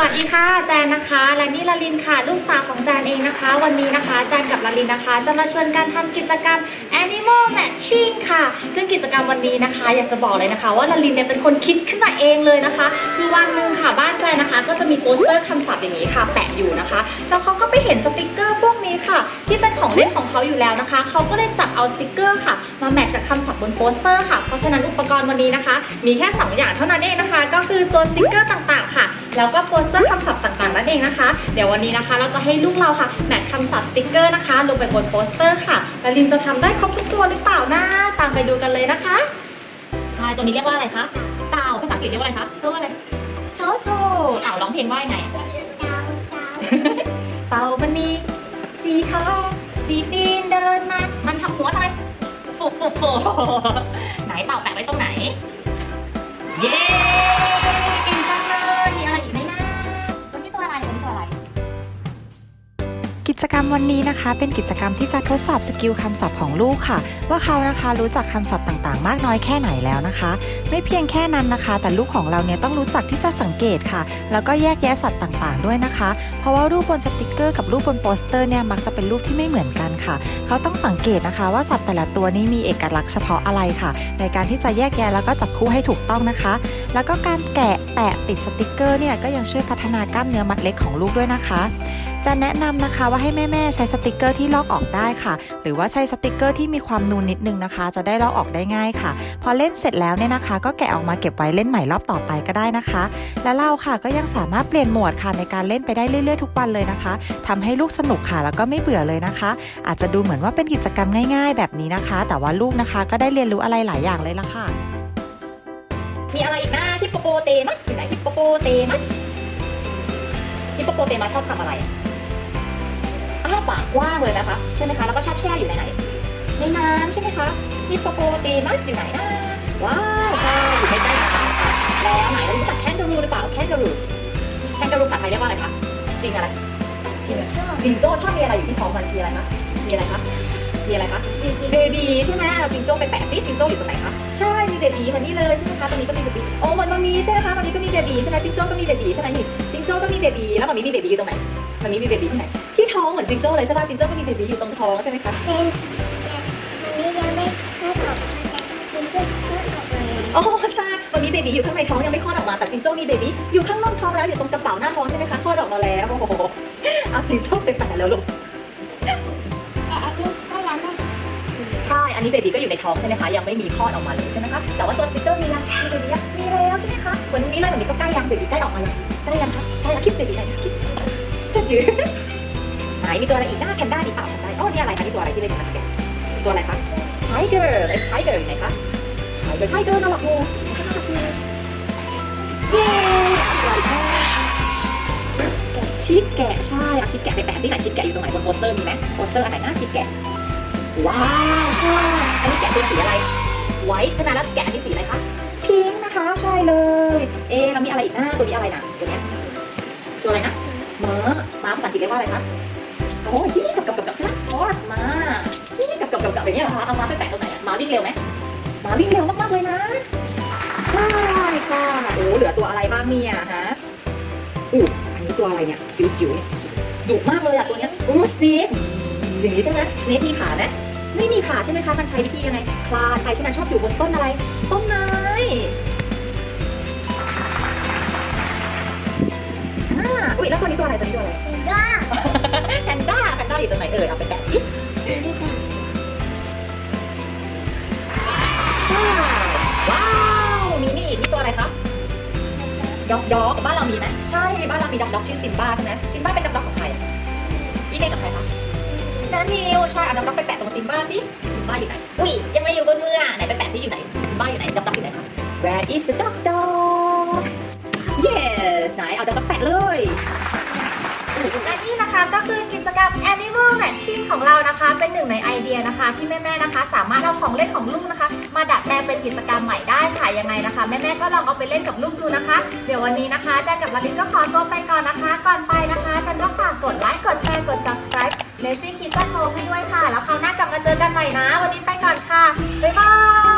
วัสดีค่ะแจนนะคะ และนี่ลาลินค่ะ ลูกสาวของแจนเองนะคะ วันนี้นะคะแจนกับลาลินนะคะ จะมาชวนกันทำกิจกรรม Animal Matching ค่ะ ซึ่งกิจกรรมวันนี้นะคะ อยากจะบอกเลยนะคะ ว่าลาลินเนี่ยเป็นคนคิดขึ้นมาเองเลยนะคะ คือวันหนึ่งค่ะบ้านแจนนะคะ ก็จะมีโปสเตอร์คำศัพท์อย่างนี้ค่ะ แปะอยู่นะคะ แล้วเขาก็ไปเห็นสติกเกอร์พวกนี้ค่ะ ที่เป็นของเล่นของเขาอยู่แล้วนะคะ เขาก็เลยจับเอาสติกเกอร์ค่ะ มาแมทช์กับคำศัพท์บนโปสเตอร์ค่ะ เพราะฉะนั้นอุปกรณ์วันนี้นะคะ มีแค่ 2 อย่างเท่านั้นเองนะคะ ก็คือตัวสติกเกอร์ต่าง แล้วก็โปสเตอร์คำศัพท์ต่างๆนั่นเองนะคะ เดี๋ยววันนี้นะคะ เราจะให้ลูกเราค่ะแมทคำศัพท์สติกเกอร์นะคะ ลงไปบนโปสเตอร์ค่ะแล้วลินจะทำได้ครบทุกตัวหรือเปล่านะตามไปดูกันเลยนะคะใช่ตัวนี้เรียกว่าอะไรคะเต่าภาษาอังกฤษเรียกว่าอะไรคะชื่อว่าอะไรโชโชเต่าร้องเพลงว่ายังไงเต่ามันมีสีขาวสีตีนเดินมา มันทำหัวทำไมโฟโฟโฟไหนเต่าแปะไว้ตรงไหน เย้ จกรรมวันนี้นะคะ เป็นกิจกรรมที่จะทดสอบสกิลคำศัพท์ของลูกค่ะ ว่าเขานะคะรู้จักคำศัพท์ต่างๆ มากน้อยแค่ไหนแล้วนะคะ ไม่เพียงแค่นั้นนะคะ แต่ลูกของเราเนี่ยต้องรู้จักที่จะสังเกตค่ะ แล้วก็แยกแยะสัตว์ต่างๆ ด้วยนะคะ เพราะว่ารูปบนสติกเกอร์กับรูปบนโปสเตอร์เนี่ยมักจะเป็นรูปที่ไม่เหมือนกันค่ะ เขาต้องสังเกตนะคะ ว่าสัตว์แต่ละตัวนี้มีเอกลักษณ์เฉพาะอะไรค่ะ ในการที่จะแยกแยะแล้วก็จับคู่ให้ถูกต้องนะคะ แล้วก็การแกะแปะติดสติกเกอร์เนี่ยก็ยังช่วยพัฒนากล้ามเนื้อมัดเล็กของลูกด้วยนะคะ จะแนะนำนะคะว่าให้แม่ๆใช้สติกเกอร์ที่ลอกออกได้ค่ะ หรือว่าใช้สติกเกอร์ที่มีความนูนนิดนึงนะคะ จะได้ลอกออกได้ง่ายค่ะ พอเล่นเสร็จแล้วเนี่ยนะคะ ก็แกะออกมาเก็บไว้เล่นใหม่รอบต่อไปก็ได้นะคะ และเราค่ะก็ยังสามารถเปลี่ยนหมวดค่ะในการเล่นไปได้เรื่อยๆทุกวันเลยนะคะทำให้ลูกสนุกค่ะแล้วก็ไม่เบื่อเลยนะคะ อาจจะดูเหมือนว่าเป็นกิจกรรมง่าย ๆ แบบนี้นะคะ แต่ว่าลูกนะคะก็ได้เรียนรู้อะไรหลายอย่างเลยละค่ะ มีอะไรอีกนะฮิปโปโปเตมัสอยู่ไหนฮิปโปโปเตมัสฮิปโปโปเตมัสชอบทำอะไร อ้าปากกว้างเลยนะคะใช่ไหมคะแล้วก็ชอบแช่อยู่ในไหนในน้ำใช่ไหมคะฮิปโปโปเตมัสอยู่ไหนนะว้าวใช่อยู่ใกล้ๆน้ำค่ะแล้วไหนเรารู้จักแคนเการูหรือเปล่าแคนเการูแคนเการูภาษาไทยเรียกว่าอะไรคะจริงอะไรจริงอะไรจิงโจ้ชอบมีอะไรอยู่ที่ท้องมันมีอะไรคะมีอะไรคะมีอะไรคะเบบีใช่ไหมเอาจิงโจ้ไปแปะซิจิงโจ้อยู่ตรงไหนคะใช่มีเบบีมันนี่เลยใช่ไหมคะตรงนี้ก็มีเบบีโอ้มันมามีใช่ไหมคะตรงนี้ก็มีเบบีใช่ไหมจิงโจ้ก็มีเบบีใช่ไหมนี่จิงโจ้ก็มีเบบีแล้วมันมีมีเบบีอยู่ตรงไหนมันมีมีเบบีที่ไหนที่ ท้องเหมือนจิงโจ้เลยใช่ป่ะจิงโจ้ก็มีเบบีอยู่ตรงท้องใช่ไหมคะเป็นอันนี้ยังไม่คลอดออกมาแต่คุณก็คลอดออกมาแล้วโอ้ใช่มันมีเบบีอยู่ข้างในท้องยังไม่คลอดออกมาแต่จิงโจ้มีเบบีอยู่ข้างนอกท้องแล้วอยู่ตรงกระเป๋าหน้าท้องใช่ไหมคะคลอดออกมาแล้วโอ้โหเอาจิงโจ้ไปแปะแล้วลูกแต่อันนี้ก็ยังไม่ใช่อันนี้เบบีก็อยู่ในท้องใช่ไหมคะยังไม่มีคลอดออกมาเลยใช่ไหมคะแต่ว่าตัวสติ๊กเกอร์มียังมีเบบีมีแล้วใช่ไหมคะเหมือนนี้เลยเหมือนนี้ก็ใกล้ยังเบบีใกล้ออกมายังใกล้ยังคะใกล้แล้วคิดเบบีหน่อยนะคิดจะยืด ไหนมีตัวอะไรอีกหน้าแพนด้าดีเปล่าแพนด้าโอ้นี่อะไรคะนี่ตัวอะไรที่เล่นอยู่นะตัวอะไรคะไทเกอร์ไอ้ไทเกอร์อยู่ไหนคะไทเกอร์ไทเกอร์น่ารักงูเย้อะไรแค่ชีสแกะใช่เอาชีสแกะไปแปะที่ไหนชีสแกะอยู่ตรงไหนบนโปสเตอร์มีไหมโปสเตอร์อันไหนหน้าชีสแกะว้าวใช่อันนี้แกะเป็นสีอะไรไวท์ใช่ไหมแล้วแกะอันนี้สีอะไรคะพิงค์นะคะใช่เลย เอะแล้วมีอะไรอีกนะตัวนี้อะไรนะตัวเนี้ยตัวอะไรนะม้าม้าภาษาอังกฤษเรียกว่าอะไรคะ โอ้ยที่กับกับกับกับใช่ไหม horse ม้าที่กับกับกับกับอย่างเงี้ยเหรอคะเอามาไปแปะตรงไหนอะมาวิ่งเร็วไหมมาวิ่งเร็วมากๆเลยนะใช่ค่ะโอ้เหลือตัวอะไรบ้างเนี่ยฮะอู้อันนี้ตัวอะไรเนี่ยจิ๋วๆเนี่ยดุมากเลยอะตัวเนี้ยโอ้สเนกอย่างนี้ใช่ไหมสเนกมีขาไหมไม่มีขาใช่ไหมคะมันใช้วิธียังไงคลานไปใช่ไหมชอบอยู่บนต้นอะไรต้นไม้อ่าอุ้ยแล้วตัวนี้ตัวอะไรตัวนี้ตัวอะไร ถึงก็แพนด้าแพนด้าอยู่ตรงไหนเอ่ยเอาไปแปะดินี่ค่ะใช่ว้าวมีนี่อีกนี่ตัวอะไรคะด็อกด็อกบ้านเรามีไหมใช่บ้านเรามีด็อกด็อกชื่อซิมบ้าใช่ไหมซิมบ้าเป็นด็อกด็อกของใครอะอีเมกับใครคะนันนิวใช่เอาด็อกด็อกไปแปะตรงซิมบ้าสิซิมบ้าอยู่ไหนอุ้ยยังไม่อยู่บนมืออะไหนไปแปะซิอยู่ไหนซิมบ้าอยู่ไหนด็อกด็อกอยู่ไหนคะ Where is the dog dog Yes ไหนเอาด็อกด็อกแปะเลย และนี่นะคะก็คือกิจกรรม Animal Matching ของเรานะคะ เป็นหนึ่งในไอเดียนะคะ ที่แม่ๆนะคะ สามารถเอาของเล่นของลูกนะคะ มาดัดแปลงเป็นกิจกรรมใหม่ได้ค่ะยังไงนะคะ แม่ๆก็ลองเอาไปเล่นกับลูกดูนะคะ เดี๋ยววันนี้นะคะแจนกับลาลินก็ขอตัวไปก่อนนะคะ ก่อนไปนะคะแจนก็ฝากกดไลค์กดแชร์กด subscribe Lazy Kitchen Home ให้ด้วยค่ะ แล้วคราวหน้ากลับมาเจอกันใหม่นะ วันนี้ไปก่อนค่ะบ๊ายบาย